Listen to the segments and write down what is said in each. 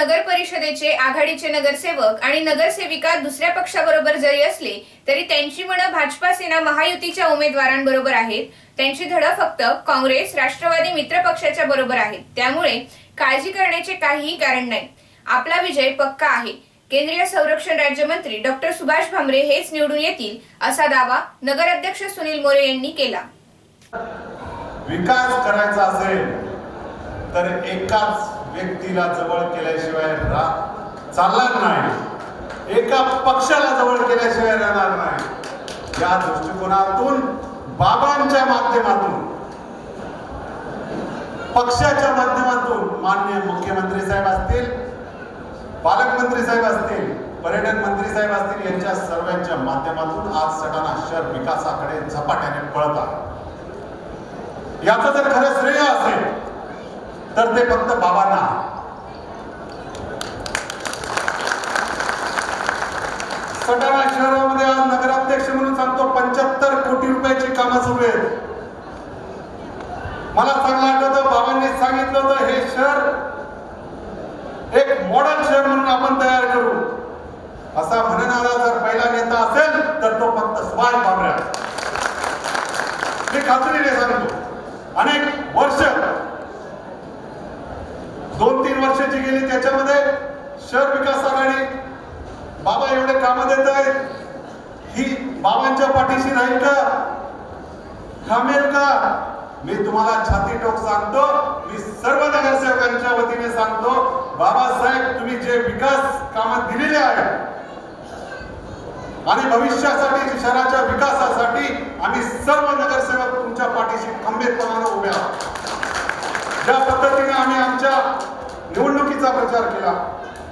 नगर परिषदेचे आघाडीचे नगरसेवक आणि नगरसेविका दुसऱ्या पक्षाबरोबर जरी असले तरी त्यांची मनं भाजपा सेना महायुतीच्या उमेदवारांबरोबर आहेत. त्यांची धडक फक्त काँग्रेस राष्ट्रवादी मित्र पक्षाच्या बरोबर आहेत. त्यामुळे काळजी करण्याचे काहीही कारण नाही. आपला विजय पक्का आहे. केंद्रीय संरक्षण राज्यमंत्री डॉक्टर सुभाष भामरे हेच निवडून येतील असा दावा नगराध्यक्ष सुनील मोरे यांनी केला. विकास करायचा असेल तर एकाच व्यक्तीला जवळ केल्याशिवाय रा चालणार नाही. एका पक्षाला जवळ केल्याशिवाय राहणार नाही. या दृष्टिकोनातून बाबांच्या माध्यमातून पक्षाच्या माध्यमातून मान्य मुख्यमंत्री साहेब असतील पालकमंत्री साहेब असतील पर्यटन मंत्री साहेब असतील यांच्या सर्वांच्या माध्यमातून आज सटाणा शहर विकासाकडे झपाट्याने पळत आहे. याचं जर खरं श्रेय असेल तर ते फक्त बाबांना. सटाणा शहरामध्ये आज नगराध्यक्ष म्हणून सांगतो पंच्याहत्तर कोटी रुपयाची कामं सुरू आहेत. मला चांगलं आठवतं बाबांनी सांगितलं होतं हे शहर एक मॉडर्न शहर म्हणून आपण तयार करू. असा म्हणणारा जर पहिला नेता असेल तर तो फक्त सुभाष बाबऱ्या मी खात्रीने सांगतो अनेक वर्ष दोन तीन वर्षाची गेली त्याच्यामध्ये शहर विकास आघाडी बाबा एवढे कामं देत आहेत. ही बाबांच्या पाठीशी राहील का? थांबेल का? मी तुम्हाला छाती टोक सांगतो मी सर्व नगरसेवकांच्या वतीने सांगतो बाबासाहेब तुम्ही जे विकास कामं दिलेले आहेत आणि भविष्यासाठी शहराच्या विकासासाठी आम्ही सर्व नगरसेवक तुमच्या पाठीशी खंबीरपणाने उभे आहोत. ज्या पद्धतीने आम्ही आमच्या निवडणुकीचा प्रचार केला.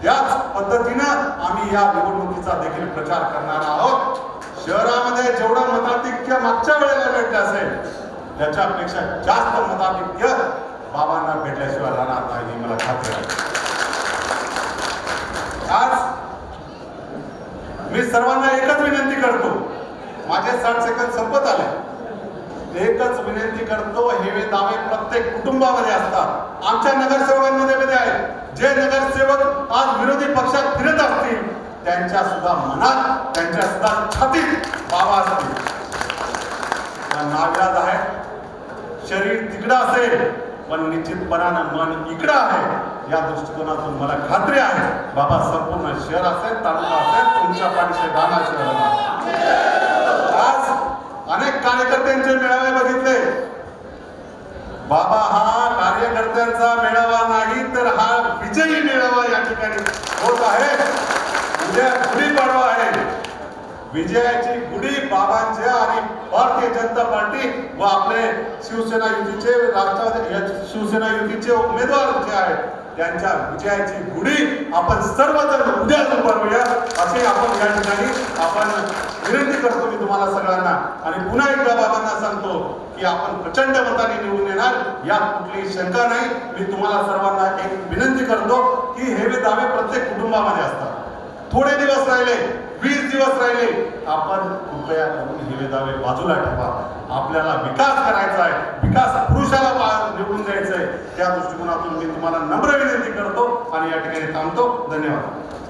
त्याच पद्धतीनं आम्ही या निवडणुकीचा देखील प्रचार करणार आहोत. शहरामध्ये जेवढं मताधिक्य मागच्या वेळेला भेटलं असेल त्याच्यापेक्षा जास्त मताधिक्य बाबांना भेटल्याशिवाय राहणार नाही ही मला खात्री आहे. आज मी सर्वांना एकच विनंती करतो. माझे साठ सेकंद संपत आले. एकच विनंती करतो हे दावे प्रत्येक कुटुंबामध्ये असतात. आमच्या नगरसेवकांमध्ये मध्ये आहेत? जे नगरसेवक आज विरोधी पक्षात फिरत असतील त्यांच्या सुद्धा मनात त्यांच्या सुद्धा छातीत बाबा असतील. नागराज आहे शरीर तिकडं असेल पण निश्चितपणानं मन इकडं आहे. या दृष्टिकोनातून मला खात्री आहे. बाबा संपूर्ण शहर असेल तालुका असेल तुमच्या पाठीशी शहर आज अनेक कार्यकर्त्यांचे मेळावे बघितले. बाबा हा कार्यकर्त्यांचा मेळावा नाही तर हा विजयी मेळावा या ठिकाणी होत आहे उद्या गुढीपाडवा आहे विजयाची गुढी बाबांच्या आणि भारतीय जनता पार्टी व आपले शिवसेना युतीचे राष्ट्रवादी शिवसेना युतीचे उमेदवार जे आहेत त्यांच्या विजयाची गुढी आपण सर्वजण उद्या उभारूया असे आपण या ठिकाणी आपण विनंती करतो मी तुम्हाला सगळ्यांना. आणि पुन्हा एकदा बाबांना सांगतो की आपण प्रचंड मताने निवडून येणार यात कुठलीही शंका नाही. मी तुम्हाला सर्वांना एक विनंती करतो की हे दावे प्रत्येक कुटुंबामध्ये असतात. थोडे दिवस राहिले वीस दिवस राहिले. आपण कृपया करून हे दावे बाजूला ठेवा. आपल्याला विकास करायचा आहे. विकास पुरुषाला निवडून द्यायचा आहे त्या दृष्टिकोनातून मी तुम्हाला नम्र विनंती करतो आणि या ठिकाणी थांबतो. धन्यवाद.